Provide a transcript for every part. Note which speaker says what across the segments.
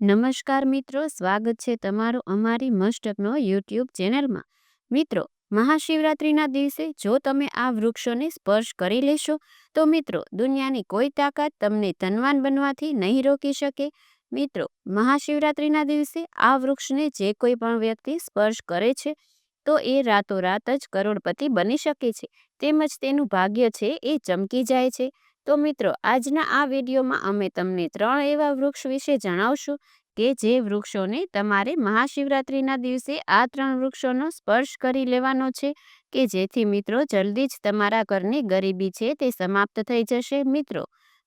Speaker 1: નમસ્કાર મિત્રો, સ્વાગત છે તમારું અમારી મસ્ટકનો યુટ્યુબ ચેનલમાં. મિત્રો, મહાશિવરાત્રિના દિવસે જો તમે આ વૃક્ષોને સ્પર્શ કરી લેશો, તો મિત્રો, દુનિયાની કોઈ તાકાત તમને ધનવાન બનવાથી નહીં રોકી શકે. મિત્રો, મહાશિવરાત્રિના દિવસે આ વૃક્ષને જે કોઈ પણ વ્યક્તિ સ્પર્શ કરે છે, તો એ રાતોરાત જ કરોડપતિ બની શકે છે. તેમજ તેનું ભાગ્ય છે એ ચમકી જાય છે. તો મિત્રો, આજના આ વિડીયોમાં અમે તમને ત્રણ એવા વૃક્ષ વિશે જણાવશું કે જે વૃક્ષોને તમારે મહાશિવરાત્રિના દિવસે આ ત્રણ વૃક્ષોનો સ્પર્શ કરી લેવાનો છે કે જેથી મિત્રો જલ્દી જ તમારા ઘરની ગરીબી છે તે સમાપ્ત થઈ જશે. મિત્રો,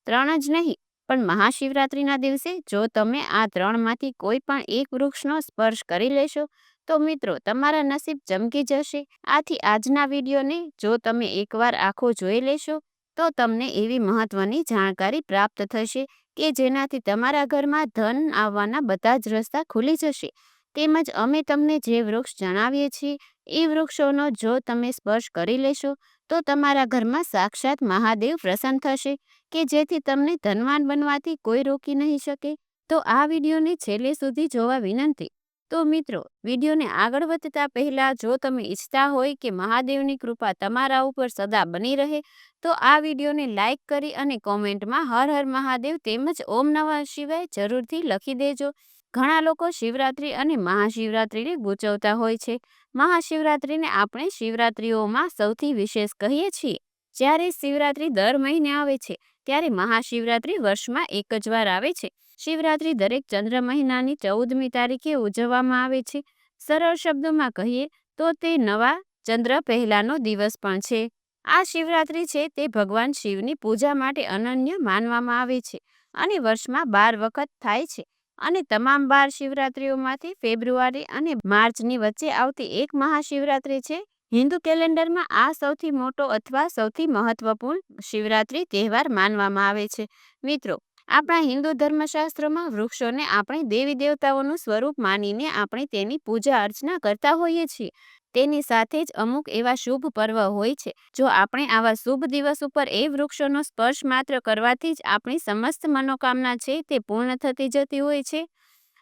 Speaker 1: ત્રણ જ નહીં, પણ મહાશિવરાત્રિના દિવસે જો તમે આ ત્રણમાંથી કોઈ પણ એક વૃક્ષનો સ્પર્શ કરી લેશો, તો મિત્રો તમારા નસીબ ચમકી જશે. આથી આજના વિડીયોને જો તમે એકવાર આખો જોઈ લેશો તો તમને એવી મહત્વની જાણકારી પ્રાપ્ત થશે કે જેનાથી તમારા ઘરમાં ધન આવવાના બધા જ રસ્તા ખુલી જશે. તેમજ અમે તમને જે વૃક્ષ જણાવીએ છીએ, એ વૃક્ષોનો જો તમે સ્પર્શ કરી લેશો, તો તમારા ઘરમાં સાક્ષાત મહાદેવ પ્રસન્ન થશે, કે જેથી તમને ધનવાન બનવાથી કોઈ રોકી નહીં શકે. તો આ વિડીયોને છેલ્લે સુધી જોવા વિનંતી. તો મિત્રો, વિડીયોને આગળ વધતા પહેલાં જો તમે ઈચ્છતા હોય કે મહાદેવની કૃપા તમારા ઉપર સદા બની રહે, તો આ વિડીયોને લાઇક કરી અને કોમેન્ટમાં હર હર મહાદેવ તેમજ ઓમ નમઃ શિવાય જરૂરથી લખી દેજો. ઘણા લોકો શિવરાત્રિ અને મહાશિવરાત્રિને ગૂંચવતા હોય છે. મહાશિવરાત્રિને આપણે શિવરાત્રિઓમાં સૌથી વિશેષ કહીએ છીએ. જ્યારે શિવરાત્રિ દર મહિને આવે છે, ત્યારે મહાશિવરાત્રિ વર્ષમાં એક જ વાર આવે છે. શિવરાત્રિ દરેક ચંદ્ર મહિનાની ચૌદમી તારીખે ઉજવવામાં આવે છે. સરળ શબ્દોમાં કહીએ તો તે નવા ચંદ્ર પહેલાનો દિવસ પણ છે. આ શિવરાત્રિ છે તે ભગવાન શિવની પૂજા માટે અનન્ય માનવામાં આવે છે અને વર્ષમાં બાર વખત થાય છે અને તમામ બાર શિવરાત્રિઓમાંથી ફેબ્રુઆરી અને માર્ચની વચ્ચે આવતી એક મહાશિવરાત્રિ છે. હિન્દુ કેલેન્ડરમાં આ સૌથી મોટો અથવા સૌથી મહત્વપૂર્ણ શિવરાત્રિ તહેવાર માનવામાં આવે છે. મિત્રો આપણા હિન્દુ ધર્મશાસ્ત્રમાં વૃક્ષોને આપણે દેવી દેવતાઓનું સ્વરૂપ માનીને આપણે તેની પૂજા અર્ચના કરતા હોઈએ છીએ. તેની સાથે જ અમુક એવા શુભ પર્વ હોય છે, જો આપણે આવા શુભ દિવસ ઉપર એ વૃક્ષોનો સ્પર્શ માત્ર કરવાથી જ આપણી સમસ્ત મનોકામના છે તે પૂર્ણ થતી જતી હોય છે.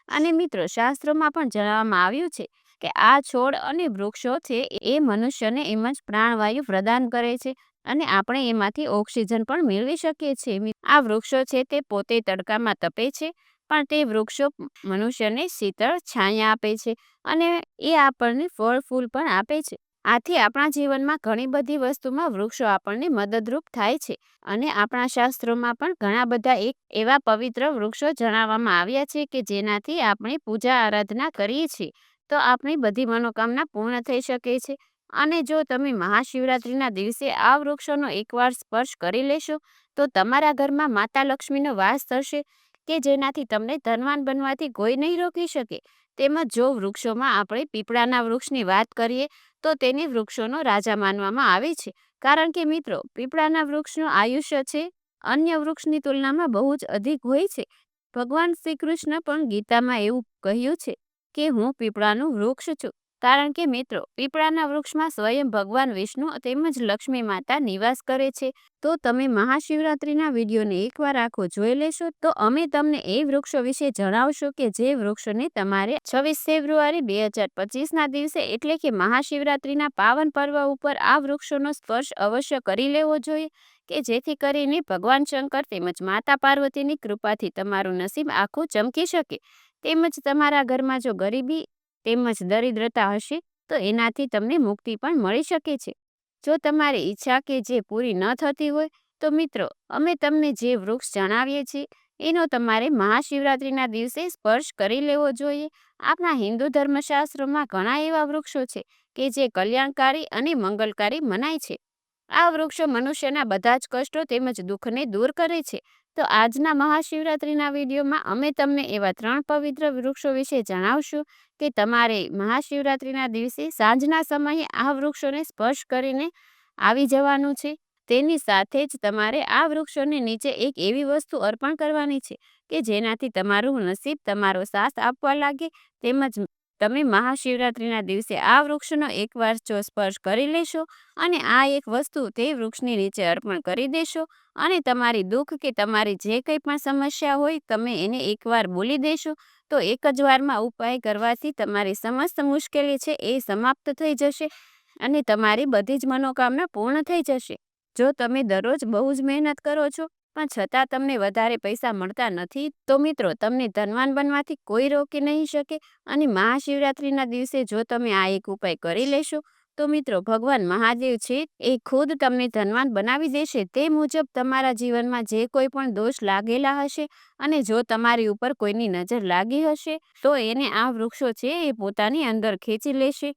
Speaker 1: અને મિત્રો, શાસ્ત્રોમાં પણ જણાવવામાં આવ્યું છે કે આ છોડ અને વૃક્ષો છે એ મનુષ્યને એમ જ પ્રાણવાયુ પ્રદાન કરે છે. અને આપણે એમાંથી ઓક્સિજન પણ મેળવી શકીએ છીએ. આ વૃક્ષો છે તે પોતે તડકામાં તપે છે, પણ તે વૃક્ષો મનુષ્યને શીતળ છાયા આપે છે અને એ આપણને ફળ, ફૂલ પણ આપે છે. આથી આપણા જીવનમાં ઘણી બધી વસ્તુમાં વૃક્ષો આપણને મદદરૂપ થાય છે અને આપણા શાસ્ત્રોમાં પણ ઘણા બધા એક એવા પવિત્ર વૃક્ષો જણાવવામાં આવ્યા છે કે જેનાથી આપણે પૂજા આરાધના કરીએ છીએ તો આપણી બધી મનોકામના પૂર્ણ થઈ શકે છે. અને જો તમે મહાશિવરાત્રિના દિવસે આ વૃક્ષોનો એકવાર સ્પર્શ કરી લેશો, તો તમારા ઘરમાં માતા લક્ષ્મીનો વાસ થશે કે જેનાથી તમને ધનવાન બનવાથી કોઈ નહીં રોકી શકે. તેમજ જો વૃક્ષોમાં આપણે પીપળાના વૃક્ષની વાત કરીએ, તો તેને વૃક્ષોનો રાજા માનવામાં આવે છે. કારણ કે મિત્રો, પીપળાના વૃક્ષનું આયુષ્ય છે, અન્ય વૃક્ષની તુલનામાં બહુ જ અધિક હોય છે. ભગવાન શ્રી કૃષ્ણ પણ ગીતામાં એવું કહ્યું છે કે હું પીપળાનું વૃક્ષ છું. કારણ કે મિત્રો, પીપળાના વૃક્ષમાં સ્વયં ભગવાન વિષ્ણુ તેમજ લક્ષ્મી માતા નિવાસ કરે છે. તો તમે મહાશિવરાત્રિના વિડીયોને એકવાર આખો જોઈ લેશો. તો અમે તમને એ વૃક્ષો વિશે જણાવશો કે જે વૃક્ષોને તમારે છવ્વીસ ફેબ્રુઆરી બે હજાર પચીસના દિવસે એટલે કે મહાશિવરાત્રિના પાવન પર્વ ઉપર આ વૃક્ષોનો સ્પર્શ અવશ્ય કરી લેવો જોઈએ કે જેથી કરીને ભગવાન શંકર તેમજ માતા પાર્વતીની કૃપાથી તમારું નસીબ આખું ચમકી શકે. તેમજ તમારા ઘરમાં જો ગરીબી તેમજ દરિદ્રતા હશે, તો એનાથી તમને મુક્તિ પણ મળી શકે છે. જો તમારી ઈચ્છા કે જે પૂરી ન થતી હોય, તો મિત્રો, અમે તમને જે વૃક્ષ જણાવીએ છીએ, એનો તમારે મહાશિવરાત્રિના દિવસે સ્પર્શ કરી લેવો જોઈએ. આપણા હિન્દુ ધર્મશાસ્ત્રોમાં ઘણા એવા વૃક્ષો છે કે જે કલ્યાણકારી અને મંગલકારી મનાય છે. આ વૃક્ષો મનુષ્યના બધા જ કષ્ટો તેમજ દુઃખને દૂર કરે છે. તો આજના મહાશિવરાત્રિના વિડીયોમાં અમે તમને એવા ત્રણ પવિત્ર વૃક્ષો વિશે જણાવશું કે તમારે મહાશિવરાત્રિના દિવસે સાંજના સમયે આ વૃક્ષોને સ્પર્શ કરીને આવી જવાનું છે. તેની સાથે જ તમારે આ વૃક્ષોને નીચે એક એવી વસ્તુ અર્પણ કરવાની છે કે જેનાથી તમારું નસીબ, તમારો સાથ આપવા લાગે તેમજ તમે મહાશિવરાત્રિના દિવસે આ વૃક્ષનો એકવાર જો સ્પર્શ કરી લેશો અને આ એક વસ્તુ તે વૃક્ષની નીચે અર્પણ કરી દેશો અને તમારી દુઃખ કે તમારી જે કંઈ પણ સમસ્યા હોય તમે એને એકવાર બોલી દેશો. તો એક જ વારમાં ઉપાય કરવાથી તમારી સમસ્ત મુશ્કેલી છે એ સમાપ્ત થઈ જશે અને તમારી બધી જ મનોકામના પૂર્ણ થઈ જશે. જો તમે દરરોજ બહુ જ મહેનત કરો છો પણ છતાં તમને વધારે પૈસા મળતા નથી, તો મિત્રો તમને ધનવાન બનવાથી કોઈ રોકી નહીં શકે અને મહાશિવરાત્રિના દિવસે જો તમે આ એક ઉપાય કરી લેશો, તો મિત્રો ભગવાન મહાદેવ છે એ ખુદ તમને ધનવાન બનાવી દેશે તે મુજબ તમારા જીવનમાં જે કોઈ પણ દોષ લાગેલા હશે અને જો તમારી ઉપર કોઈની નજર લાગી હશે, તો એને આ વૃક્ષો છે એ પોતાની અંદર ખેંચી લેશે.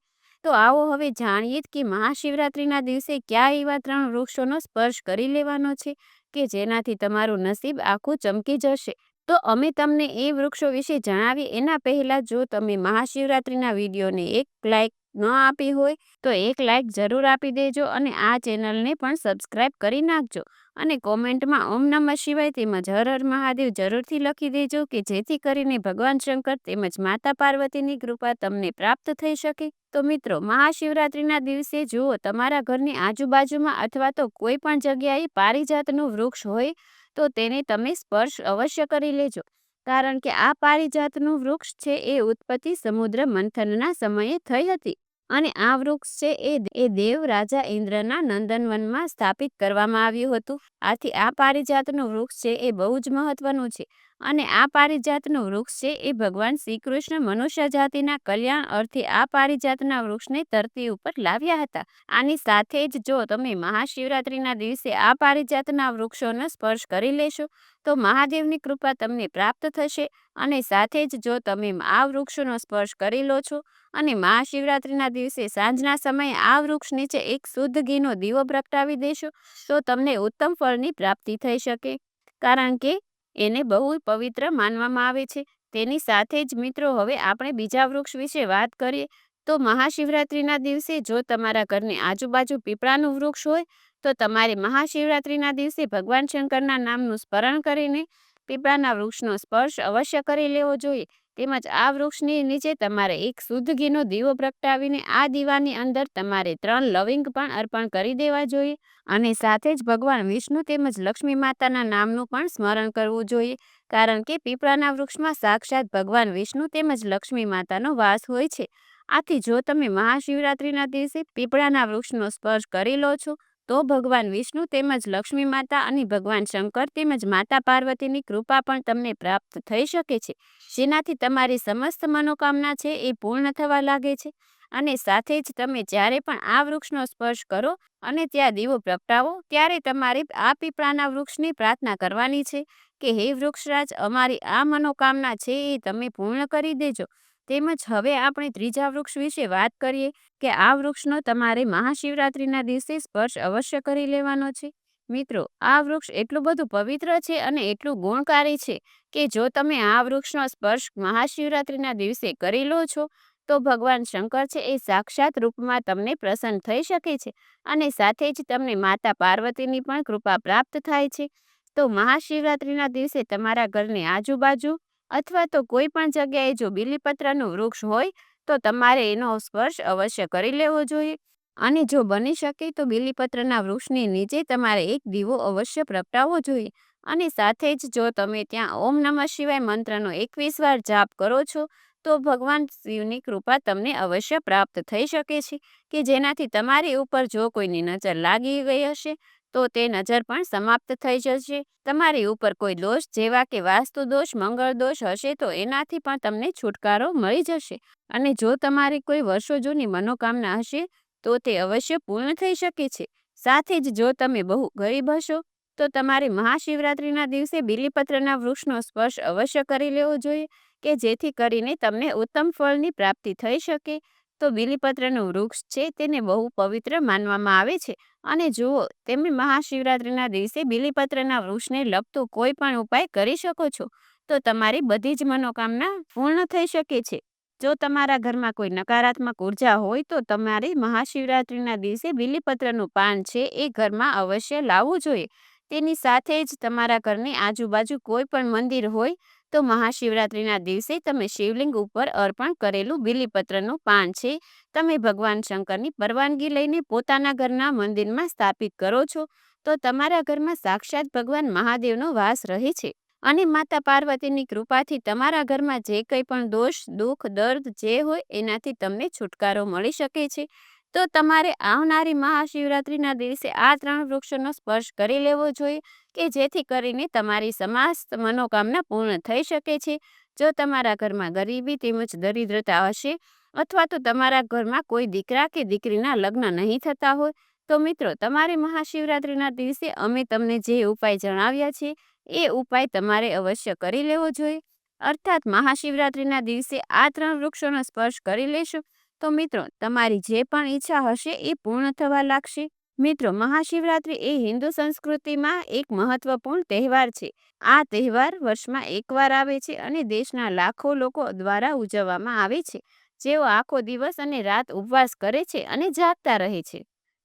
Speaker 1: તો આવો હવે જાણીએ કે મહાશિવરાત્રિના દિવસે કયા એવા ત્રણ વૃક્ષોનો સ્પર્શ કરી લેવાનો છે. કે જેનાથી તમારું નસીબ આખું ચમકી જશે? તો અમે તમને એ વૃક્ષો વિશે જણાવી એના પહેલાં જો તમે મહાશિવરાત્રિના વિડીયોને એક લાઇક ન આપી હોય તો એક લાઇક જરૂર આપી દેજો અને આ ચેનલને પણ સબસ્ક્રાઈબ કરી નાખજો. અને કોમેન્ટમાં ઓમ નમઃ શિવાય તેમજ હર હર મહાદેવ જરૂરથી લખી દેજો કે જેથી કરીને ભગવાન શંકર તેમજ માતા પાર્વતીની કૃપા તમને પ્રાપ્ત થઈ શકે. તો મિત્રો, મહાશિવરાત્રિના દિવસે જુઓ, તમારા ઘરની આજુબાજુમાં અથવા તો કોઈ પણ જગ્યાએ પારિજાતનું વૃક્ષ હોય, તો તેને તમે સ્પર્શ અવશ્ય કરી લેજો. કારણ કે આ પારિજાતનું વૃક્ષ છે એ ઉત્પત્તિ સમુદ્ર મંથનના સમયે થઈ હતી. અને આ વૃક્ષ છે એ એ દેવ રાજા ઇન્દ્રના નંદનવનમાં સ્થાપિત કરવામાં આવ્યું હતું. આથી આ પારિજાતનું વૃક્ષ છે એ બહુ જ મહત્વનું છે. અને આ પારિજાતનું વૃક્ષ છે, એ ભગવાન શ્રી કૃષ્ણ મનુષ્ય જાતિના કલ્યાણ અર્થે આ પારિજાતના વૃક્ષને ધરતી ઉપર લાવ્યા હતા. આની સાથે જ જો તમે મહાશિવરાત્રિના દિવસે આ પારિજાતના વૃક્ષોનો સ્પર્શ કરી લેશો, તો મહાદેવની કૃપા તમને પ્રાપ્ત થશે. અને સાથે જ જો તમે આ વૃક્ષોનો સ્પર્શ કરી લો છો, અને મહાશિવરાત્રિના દિવસે સાંજના સમયે આ વૃક્ષ નીચે એક શુદ્ધ ઘીનો દીવો પ્રગટાવી દેશો, તો તમને ઉત્તમ ફળની પ્રાપ્તિ થઈ શકે. કારણ કે એને બહુ પવિત્ર માનવામાં આવે છે. તેની સાથે જ મિત્રો, હવે આપણે બીજા વૃક્ષ વિશે વાત કરીએ, તો મહાશિવરાત્રિના દિવસે જો તમારા ઘરની આજુબાજુ પીપળાનું વૃક્ષ હોય, તો તમારે મહાશિવરાત્રિના દિવસે ભગવાન શંકરના નામનું સ્મરણ કરીને પીપળાના વૃક્ષનો સ્પર્શ અવશ્ય કરી લેવો જોઈએ. તેમજ આ વૃક્ષની નીચે તમારે એક શુદ્ધ ઘીનો દીવો પ્રગટાવીને આ દીવાની અંદર તમારે ત્રણ લવિંગ પણ અર્પણ કરી દેવા જોઈએ અને સાથે જ ભગવાન વિષ્ણુ તેમજ લક્ષ્મી માતાના નામનું પણ સ્મરણ કરવું જોઈએ. કારણ કે પીપળાના વૃક્ષમાં સાક્ષાત ભગવાન વિષ્ણુ તેમજ લક્ષ્મી માતાનો વાસ હોય છે. આથી જો તમે મહાશિવરાત્રિના દિવસે પીપળાના વૃક્ષનો સ્પર્શ કરી લો છો તો ભગવાન વિષ્ણુ તેમજ લક્ષ્મી માતા અને ભગવાન શંકર તેમજ માતા પાર્વતીની કૃપા પણ તમને પ્રાપ્ત થઈ શકે છે. જેનાથી તમારી સમસ્ત મનોકામના છે એ પૂર્ણ થવા લાગે છે. અને સાથે જ તમે જ્યારે પણ આ વૃક્ષનો સ્પર્શ કરો અને ત્યાં દીવો પ્રગટાવો, ત્યારે તમારે આ પીપળાના વૃક્ષની પ્રાર્થના કરવાની છે કે, હે વૃક્ષરાજ, અમારી આ મનોકામના છે એ તમે પૂર્ણ કરી દેજો. તેમજ હવે આપણે ત્રીજા વૃક્ષ વિશે વાત કરીએ કે આ વૃક્ષનો તમારે મહાશિવરાત્રિના દિવસે સ્પર્શ અવશ્ય કરી લેવાનો છે. મિત્રો, આ વૃક્ષ એટલું બધું પવિત્ર છે અને એટલું ગુણકારી છે કે જો તમે આ વૃક્ષનો સ્પર્શ મહાશિવરાત્રિના દિવસે કરી લો છો, તો ભગવાન શંકર છે એ સાક્ષાત રૂપમાં તમને પ્રસન્ન થઈ શકે છે અને સાથે જ તમને માતા પાર્વતીની પણ કૃપા પ્રાપ્ત થાય છે. તો મહાશિવરાત્રિના દિવસે તમારા ઘરની આજુબાજુ અથવા તો કોઈ પણ જગ્યાએ જો બીલીપત્રનું વૃક્ષ હોય, તો તમારે એનો સ્પર્શ અવશ્ય કરી લેવો જોઈએ. અને જો બની શકે, તો બીલીપત્રના વૃક્ષની નીચે તમારે એક દીવો અવશ્ય પ્રગટાવવો જોઈએ. અને સાથે જ જો તમે ત્યાં ઓમ નમઃ શિવાય મંત્રનો એકવીસ વાર જાપ કરો છો, તો ભગવાન શિવની કૃપા તમને અવશ્ય પ્રાપ્ત થઈ શકે છે, કે જેનાથી તમારી ઉપર જો કોઈની નજર લાગી ગઈ હશે તો તે નજર પણ સમાપ્ત થઈ જશે. તમારી ઉપર કોઈ દોષ, જેવા કે વાસ્તુ દોષ, મંગળ દોષ હશે તો એનાથી પણ તમને છુટકારો મળી જશે. અને જો તમારી કોઈ વર્ષો જૂની મનોકામના હશે, તો તે અવશ્ય પૂર્ણ થઈ શકે છે. સાથે જ જો તમે બહુ ગરીબ હશો, તો તમારે મહાશિવરાત્રિના દિવસે બીલીપત્રના વૃક્ષનો સ્પર્શ અવશ્ય કરી લેવો જોઈએ, કે જેથી કરીને તમને ઉત્તમ ફળની પ્રાપ્તિ થઈ શકે. તો બીલીપત્રનું વૃક્ષ છે તેને બહુ પવિત્ર માનવામાં આવે છે. અને જુઓ, તમે મહાશિવરાત્રિના દિવસે બીલીપત્રના વૃક્ષને લગતો કોઈ પણ ઉપાય કરી શકો છો, તો તમારી બધી જ મનોકામના પૂર્ણ થઈ શકે છે. જો તમારા ઘરમાં કોઈ નકારાત્મક ઊર્જા હોય, તો તમારે મહાશિવરાત્રિના દિવસે બીલીપત્રનું પાન છે એ ઘરમાં અવશ્ય લાવવું જોઈએ. તેની સાથે જ તમારા ઘરની આજુબાજુ કોઈ પણ મંદિર હોય, તો મહાશિવરાત્રિના દિવસે તમે શિવલિંગ ઉપર અર્પણ કરેલું બિલીપત્રનું પાન છે. તમે ભગવાન શંકરની પરવાનગી લઈને પોતાના ઘરના મંદિરમાં સ્થાપિત કરો છો, તો તમારા ઘરમાં સાક્ષાત ભગવાન મહાદેવનો વાસ રહે છે. અને માતા પાર્વતીની કૃપાથી તમારા ઘરમાં જે કંઈ પણ દોષ, દુઃખ, દર્દ જે હોય, એનાથી તમને છુટકારો મળી શકે છે. તો તમારે આવનારી મહાશિવરાત્રિના દિવસે આ ત્રણ વૃક્ષોનો સ્પર્શ કરી લેવો જોઈએ કે જેથી કરીને તમારી સમસ્ત મનોકામના પૂર્ણ થઈ શકે છે. જો તમારા ઘરમાં ગરીબી તેમજ દરિદ્રતા હશે અથવા તો તમારા ઘરમાં કોઈ દીકરા કે દીકરીના લગ્ન નહીં થતા હોય, તો મિત્રો તમારે મહાશિવરાત્રિના દિવસે અમે તમને જે ઉપાય જણાવ્યા છે, એ ઉપાય તમારે અવશ્ય કરી લેવો જોઈએ. અર્થાત મહાશિવરાત્રિના દિવસે આ ત્રણ વૃક્ષોનો સ્પર્શ કરી લેશો તો મિત્રો, તમારી જે પણ ઈચ્છા હશે એ પૂર્ણ થવા લાગશે. મિત્રો, મહાશિવરાત્રિ એ હિન્દુ સંસ્કૃતિમાં એક મહત્વપૂર્ણ તહેવાર છે. આ તહેવાર વર્ષમાં એકવાર આવે છે અને દેશના લાખો લોકો દ્વારા ઉજવવામાં આવે છે. જેઓ આખો દિવસ અને રાત ઉપવાસ કરે છે અને જાગતા રહે છે.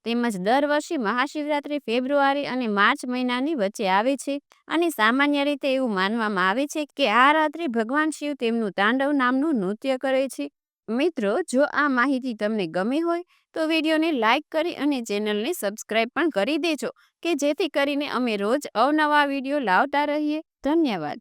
Speaker 1: તેમજ દર વર્ષે મહાશિવરાત્રિ ફેબ્રુઆરી અને માર્ચ મહિનાની વચ્ચે આવે છે અને સામાન્ય રીતે એવું માનવામાં આવે છે કે આ રાત્રે ભગવાન શિવ તેમનું તાંડવ નામનું નૃત્ય કરે છે. મિત્રો, જો આ માહિતી તમને ગમી હોય, તો વિડીયોને લાઇક કરી અને ચેનલને સબસ્ક્રાઈબ પણ કરી દેજો, કે જેથી કરીને અમે રોજ અવનવા વીડિયો લાવતા રહીએ. ધન્યવાદ.